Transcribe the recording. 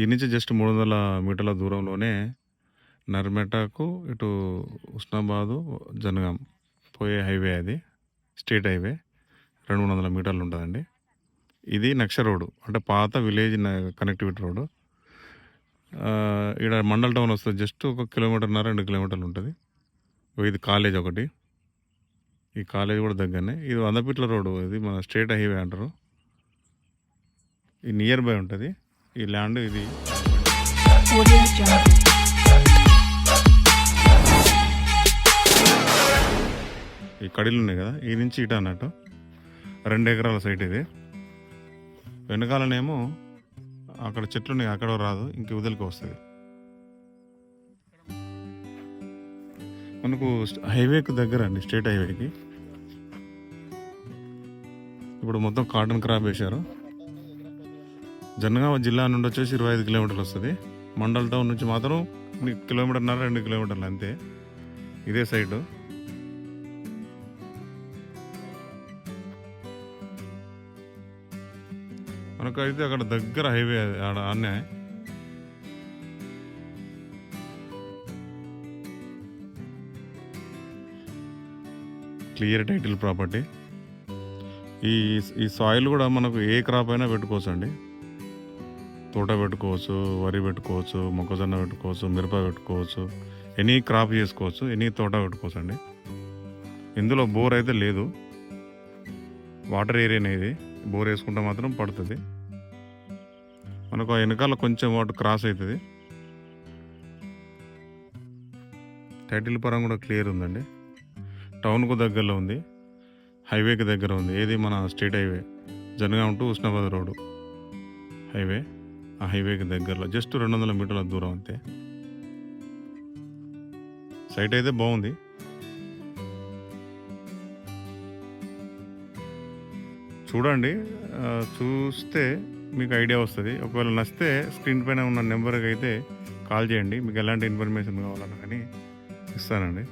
ఈ నుంచి జస్ట్ మూడు వందల మీటర్ల దూరంలోనే నర్మెటకు ఇటు ఉస్నాబాదు జనగాం పోయే హైవే అది స్టేట్ హైవే. రెండు మూడు వందల మీటర్లు ఉంటుందండి. ఇది నక్ష రోడ్డు అంటే పాత విలేజ్ కనెక్టివిటీ రోడ్డు. ఇక్కడ మండల్ టౌన్ వస్తుంది జస్ట్ ఒక కిలోమీటర్న్నర రెండు కిలోమీటర్లు ఉంటుంది. ఇది కాలేజ్ ఒకటి. ఈ కాలేజ్ కూడా దగ్గరనే. ఇది వందపిట్ల రోడ్డు ఇది మన స్టేట్ హైవే అంటారు. ఇది నియర్ బై ఉంటుంది. ఈ ల్యాండ్ ఇది. ఈ కడీలు ఉన్నాయి కదా ఈ నుంచి ఇట అన్నట్టు. రెండు ఎకరాల సైట్ ఇది. వెనకాలనేమో అక్కడ చెట్లు ఉన్నాయి అక్కడ రాదు ఇంక వదిలికి వస్తుంది. మనకు హైవేకి దగ్గర అండి స్టేట్ హైవేకి ఇప్పుడు మొత్తం కాటన్ క్రాప్ వేశారు. జనగామ జిల్లా నుండి వచ్చేసి ఇరవై ఐదు కిలోమీటర్లు వస్తుంది. మండల్ టౌన్ నుంచి మాత్రం కిలోమీటర్న్నర రెండు కిలోమీటర్లు అంతే. ఇదే సైటు మనకు అయితే అక్కడ దగ్గర హైవే ఆడ అన్నే క్లియర్ టైటిల్ ప్రాపర్టీ. ఈ ఈ సాయిల్ కూడా మనకు ఏ క్రాప్ అయినా పెట్టుకోవచ్చు అండి తోట పెట్టుకోవచ్చు వరి పెట్టుకోవచ్చు మొక్కజొన్న పెట్టుకోవచ్చు మిరప పెట్టుకోవచ్చు ఎనీ క్రాప్ చేసుకోవచ్చు ఎనీ తోట పెట్టుకోవచ్చు అండి ఇందులో బోర్ అయితే లేదు. వాటర్ ఏరియానే ఇది బోర్ వేసుకుంటే మాత్రం పడుతుంది. మనకు ఆ వెనకాల కొంచెం వాటర్ క్రాస్ అవుతుంది. టైటిల్ పరం కూడా క్లియర్ ఉందండి. టౌన్కు దగ్గరలో ఉంది. హైవేకి దగ్గర ఉంది. ఏది మన state highway. Jangaon to Husnabad road highway. ఆ హైవేకి దగ్గరలో. జస్ట్ రెండు వందల మీటర్ల దూరం అంతే. సైట్ అయితే బాగుంది. చూడండి చూస్తే మీకు ఐడియా వస్తుంది. ఒకవేళ నచ్చితే స్క్రీన్ పైన ఉన్న నెంబర్కి అయితే కాల్ చేయండి. మీకు ఎలాంటి ఇన్ఫర్మేషన్ కావాలన్నా కానీ ఇస్తానండి.